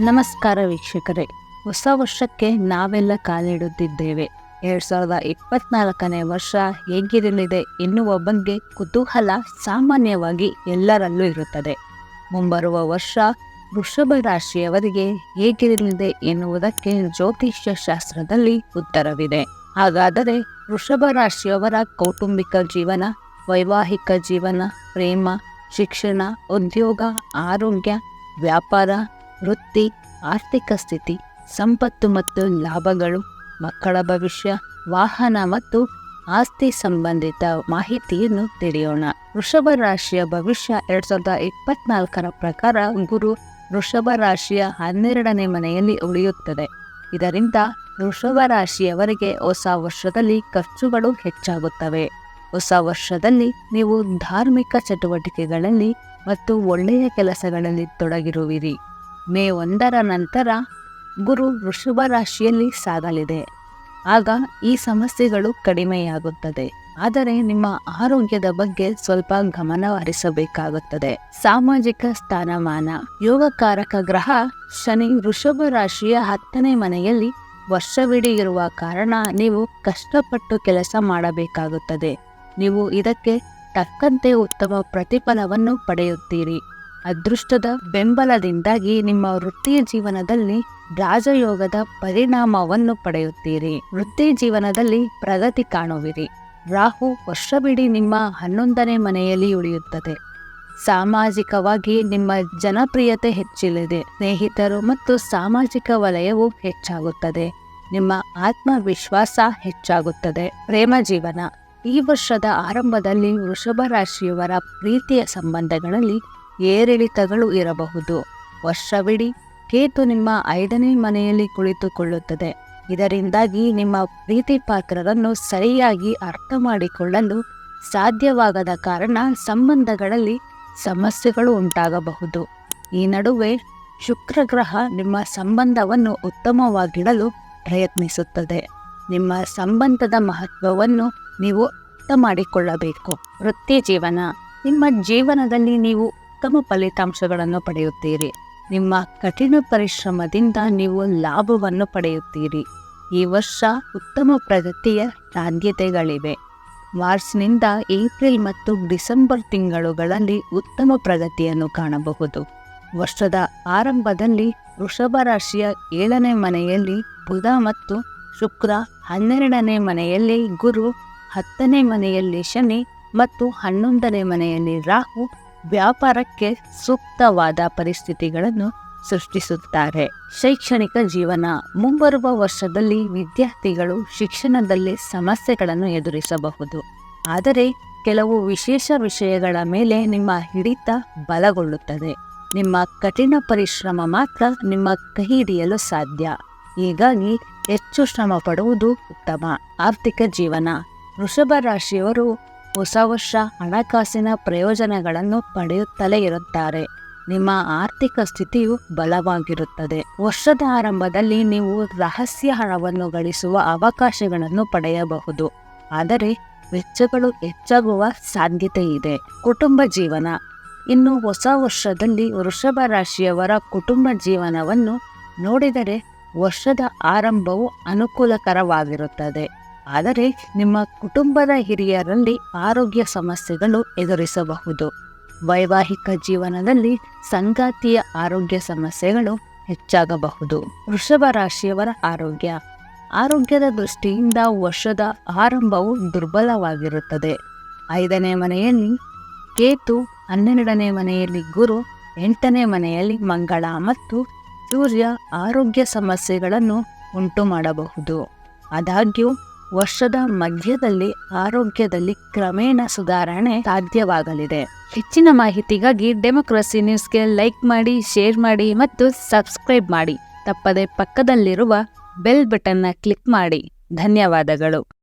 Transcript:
ನಮಸ್ಕಾರ ವೀಕ್ಷಕರೇ. ಹೊಸ ವರ್ಷಕ್ಕೆ ನಾವೆಲ್ಲ ಕಾಲಿಡುತ್ತಿದ್ದೇವೆ. ಎರಡ್ ಸಾವಿರದ ಇಪ್ಪತ್ನಾಲ್ಕನೇ ವರ್ಷ ಹೇಗಿರಲಿದೆ ಎನ್ನುವ ಬಗ್ಗೆ ಕುತೂಹಲ ಸಾಮಾನ್ಯವಾಗಿ ಎಲ್ಲರಲ್ಲೂ ಇರುತ್ತದೆ. ಮುಂಬರುವ ವರ್ಷ ವೃಷಭ ರಾಶಿಯವರಿಗೆ ಹೇಗಿರಲಿದೆ ಎನ್ನುವುದಕ್ಕೆ ಜ್ಯೋತಿಷ್ಯ ಶಾಸ್ತ್ರದಲ್ಲಿ ಉತ್ತರವಿದೆ. ಹಾಗಾದರೆ ವೃಷಭ ರಾಶಿಯವರ ಕೌಟುಂಬಿಕ ಜೀವನ, ವೈವಾಹಿಕ ಜೀವನ, ಪ್ರೇಮ, ಶಿಕ್ಷಣ, ಉದ್ಯೋಗ, ಆರೋಗ್ಯ, ವ್ಯಾಪಾರ ವೃತ್ತಿ, ಆರ್ಥಿಕ ಸ್ಥಿತಿ, ಸಂಪತ್ತು ಮತ್ತು ಲಾಭಗಳು, ಮಕ್ಕಳ ಭವಿಷ್ಯ, ವಾಹನ ಮತ್ತು ಆಸ್ತಿ ಸಂಬಂಧಿತ ಮಾಹಿತಿಯನ್ನು ತಿಳಿಯೋಣ. ವೃಷಭ ರಾಶಿಯ ಭವಿಷ್ಯ ಎರಡ್ ಸಾವಿರದ ಇಪ್ಪತ್ನಾಲ್ಕರ ಪ್ರಕಾರ ಗುರು ವೃಷಭ ರಾಶಿಯ ಹನ್ನೆರಡನೇ ಮನೆಯಲ್ಲಿ ಉಳಿಯುತ್ತದೆ. ಇದರಿಂದ ವೃಷಭ ರಾಶಿಯವರಿಗೆ ಹೊಸ ವರ್ಷದಲ್ಲಿ ಖರ್ಚುಗಳು ಹೆಚ್ಚಾಗುತ್ತವೆ. ಹೊಸ ವರ್ಷದಲ್ಲಿ ನೀವು ಧಾರ್ಮಿಕ ಚಟುವಟಿಕೆಗಳಲ್ಲಿ ಮತ್ತು ಒಳ್ಳೆಯ ಕೆಲಸಗಳಲ್ಲಿ ತೊಡಗಿರುವಿರಿ. ಮೇ ಒಂದರ ನಂತರ ಗುರು ವೃಷಭ ರಾಶಿಯಲ್ಲಿ ಸಾಗಲಿದೆ. ಆಗ ಈ ಸಮಸ್ಯೆಗಳು ಕಡಿಮೆಯಾಗುತ್ತದೆ. ಆದರೆ ನಿಮ್ಮ ಆರೋಗ್ಯದ ಬಗ್ಗೆ ಸ್ವಲ್ಪ ಗಮನ ಹರಿಸಬೇಕಾಗುತ್ತದೆ. ಸಾಮಾಜಿಕ ಸ್ಥಾನಮಾನ. ಯೋಗಕಾರಕ ಗ್ರಹ ಶನಿ ವೃಷಭ ರಾಶಿಯ ಹತ್ತನೇ ಮನೆಯಲ್ಲಿ ವರ್ಷವಿಡೀ ಇರುವ ಕಾರಣ ನೀವು ಕಷ್ಟಪಟ್ಟು ಕೆಲಸ ಮಾಡಬೇಕಾಗುತ್ತದೆ. ನೀವು ಇದಕ್ಕೆ ತಕ್ಕಂತೆ ಉತ್ತಮ ಪ್ರತಿಫಲವನ್ನು ಪಡೆಯುತ್ತೀರಿ. ಅದೃಷ್ಟದ ಬೆಂಬಲದಿಂದಾಗಿ ನಿಮ್ಮ ವೃತ್ತಿಯ ಜೀವನದಲ್ಲಿ ರಾಜಯೋಗದ ಪರಿಣಾಮವನ್ನು ಪಡೆಯುತ್ತೀರಿ. ವೃತ್ತಿ ಜೀವನದಲ್ಲಿ ಪ್ರಗತಿ ಕಾಣುವಿರಿ. ರಾಹು ವರ್ಷವಿಡೀ ನಿಮ್ಮ ಹನ್ನೊಂದನೇ ಮನೆಯಲ್ಲಿ ಉಳಿಯುತ್ತದೆ. ಸಾಮಾಜಿಕವಾಗಿ ನಿಮ್ಮ ಜನಪ್ರಿಯತೆ ಹೆಚ್ಚಲಿದೆ. ಸ್ನೇಹಿತರು ಮತ್ತು ಸಾಮಾಜಿಕ ವಲಯವು ಹೆಚ್ಚಾಗುತ್ತದೆ. ನಿಮ್ಮ ಆತ್ಮವಿಶ್ವಾಸ ಹೆಚ್ಚಾಗುತ್ತದೆ. ಪ್ರೇಮ ಜೀವನ. ಈ ವರ್ಷದ ಆರಂಭದಲ್ಲಿ ವೃಷಭ ರಾಶಿಯವರ ಪ್ರೀತಿಯ ಸಂಬಂಧಗಳಲ್ಲಿ ಏರಿಳಿತಗಳು ಇರಬಹುದು. ವರ್ಷವಿಡೀ ಕೇತು ನಿಮ್ಮ ಐದನೇ ಮನೆಯಲ್ಲಿ ಕುಳಿತುಕೊಳ್ಳುತ್ತದೆ. ಇದರಿಂದಾಗಿ ನಿಮ್ಮ ಪ್ರೀತಿ ಪಾತ್ರರನ್ನು ಸರಿಯಾಗಿ ಅರ್ಥ ಮಾಡಿಕೊಳ್ಳಲು ಸಾಧ್ಯವಾಗದ ಕಾರಣ ಸಂಬಂಧಗಳಲ್ಲಿ ಸಮಸ್ಯೆಗಳು ಉಂಟಾಗಬಹುದು. ಈ ನಡುವೆ ಶುಕ್ರ ಗ್ರಹ ನಿಮ್ಮ ಸಂಬಂಧವನ್ನು ಉತ್ತಮವಾಗಿಡಲು ಪ್ರಯತ್ನಿಸುತ್ತದೆ. ನಿಮ್ಮ ಸಂಬಂಧದ ಮಹತ್ವವನ್ನು ನೀವು ಅರ್ಥ ಮಾಡಿಕೊಳ್ಳಬೇಕು ವೃತ್ತಿ ಜೀವನ. ನಿಮ್ಮ ಜೀವನದಲ್ಲಿ ನೀವು ಉತ್ತಮ ಫಲಿತಾಂಶಗಳನ್ನು ಪಡೆಯುತ್ತೀರಿ. ನಿಮ್ಮ ಕಠಿಣ ಪರಿಶ್ರಮದಿಂದ ನೀವು ಲಾಭವನ್ನು ಪಡೆಯುತ್ತೀರಿ. ಈ ವರ್ಷ ಉತ್ತಮ ಪ್ರಗತಿಯ ಸಾಧ್ಯತೆಗಳಿವೆ. ಮಾರ್ಚ್ನಿಂದ ಏಪ್ರಿಲ್ ಮತ್ತು ಡಿಸೆಂಬರ್ ತಿಂಗಳುಗಳಲ್ಲಿ ಉತ್ತಮ ಪ್ರಗತಿಯನ್ನು ಕಾಣಬಹುದು. ವರ್ಷದ ಆರಂಭದಲ್ಲಿ ವೃಷಭ ರಾಶಿಯ ಏಳನೇ ಮನೆಯಲ್ಲಿ ಬುಧ ಮತ್ತು ಶುಕ್ರ ಹನ್ನೆರಡನೇ ಮನೆಯಲ್ಲಿ ಗುರು, ಹತ್ತನೇ ಮನೆಯಲ್ಲಿ ಶನಿ ಮತ್ತು ಹನ್ನೊಂದನೇ ಮನೆಯಲ್ಲಿ ರಾಹು ವ್ಯಾಪಾರಕ್ಕೆ ಸೂಕ್ತವಾದ ಪರಿಸ್ಥಿತಿಗಳನ್ನು ಸೃಷ್ಟಿಸುತ್ತಾರೆ. ಶೈಕ್ಷಣಿಕ ಜೀವನ ಮುಂಬರುವ ವರ್ಷದಲ್ಲಿ ವಿದ್ಯಾರ್ಥಿಗಳು ಶಿಕ್ಷಣದಲ್ಲಿ ಸಮಸ್ಯೆಗಳನ್ನು ಎದುರಿಸಬಹುದು. ಆದರೆ ಕೆಲವು ವಿಶೇಷ ವಿಷಯಗಳ ಮೇಲೆ ನಿಮ್ಮ ಹಿಡಿತ ಬಲಗೊಳ್ಳುತ್ತದೆ. ನಿಮ್ಮ ಕಠಿಣ ಪರಿಶ್ರಮ ಮಾತ್ರ ನಿಮ್ಮ ಕೈ ಹಿಡಿಯಲು ಸಾಧ್ಯ. ಹೀಗಾಗಿ ಹೆಚ್ಚು ಶ್ರಮ ಪಡುವುದು ಉತ್ತಮ. ಆರ್ಥಿಕ ಜೀವನ. ವೃಷಭ ರಾಶಿಯವರು ಹೊಸ ವರ್ಷ ಹಣಕಾಸಿನ ಪ್ರಯೋಜನಗಳನ್ನು ಪಡೆಯುತ್ತಲೇ ಇರುತ್ತಾರೆ. ನಿಮ್ಮ ಆರ್ಥಿಕ ಸ್ಥಿತಿಯು ಬಲವಾಗಿರುತ್ತದೆ. ವರ್ಷದ ಆರಂಭದಲ್ಲಿ ನೀವು ರಹಸ್ಯ ಹಣವನ್ನು ಗಳಿಸುವ ಅವಕಾಶಗಳನ್ನು ಪಡೆಯಬಹುದು. ಆದರೆ ವೆಚ್ಚಗಳು ಹೆಚ್ಚಾಗುವ ಸಾಧ್ಯತೆ ಇದೆ ಕುಟುಂಬ ಜೀವನ. ಇನ್ನು ಹೊಸ ವರ್ಷದಲ್ಲಿ ವೃಷಭ ರಾಶಿಯವರ ಕುಟುಂಬ ಜೀವನವನ್ನು ನೋಡಿದರೆ ವರ್ಷದ ಆರಂಭವು ಅನುಕೂಲಕರವಾಗಿರುತ್ತದೆ. ಆದರೆ ನಿಮ್ಮ ಕುಟುಂಬದ ಹಿರಿಯರಲ್ಲಿ ಆರೋಗ್ಯ ಸಮಸ್ಯೆಗಳು ಎದುರಿಸಬಹುದು. ವೈವಾಹಿಕ ಜೀವನದಲ್ಲಿ ಸಂಗಾತಿಯ ಆರೋಗ್ಯ ಸಮಸ್ಯೆಗಳು ಹೆಚ್ಚಾಗಬಹುದು. ವೃಷಭ ರಾಶಿಯವರ ಆರೋಗ್ಯ. ಆರೋಗ್ಯದ ದೃಷ್ಟಿಯಿಂದ ವರ್ಷದ ಆರಂಭವು ದುರ್ಬಲವಾಗಿರುತ್ತದೆ. ಐದನೇ ಮನೆಯಲ್ಲಿ ಕೇತು, ಹನ್ನೆರಡನೇ ಮನೆಯಲ್ಲಿ ಗುರು, ಎಂಟನೇ ಮನೆಯಲ್ಲಿ ಮಂಗಳ ಮತ್ತು ಸೂರ್ಯ ಆರೋಗ್ಯ ಸಮಸ್ಯೆಗಳನ್ನು ಉಂಟು ಮಾಡಬಹುದು ಆದಾಗ್ಯೂ ವರ್ಷದ ಮಧ್ಯದಲ್ಲಿ ಆರೋಗ್ಯದಲ್ಲಿ ಕ್ರಮೇಣ ಸುಧಾರಣೆ ಸಾಧ್ಯವಾಗಲಿದೆ. ಹೆಚ್ಚಿನ ಮಾಹಿತಿಗಾಗಿ ಡೆಮೋಕ್ರಸಿ ನ್ಯೂಸ್ಗೆ ಲೈಕ್ ಮಾಡಿ, ಶೇರ್ ಮಾಡಿ ಮತ್ತು ಸಬ್ಸ್ಕ್ರೈಬ್ ಮಾಡಿ. ತಪ್ಪದೆ ಪಕ್ಕದಲ್ಲಿರುವ ಬೆಲ್ ಬಟನ್ನ ಕ್ಲಿಕ್ ಮಾಡಿ. ಧನ್ಯವಾದಗಳು.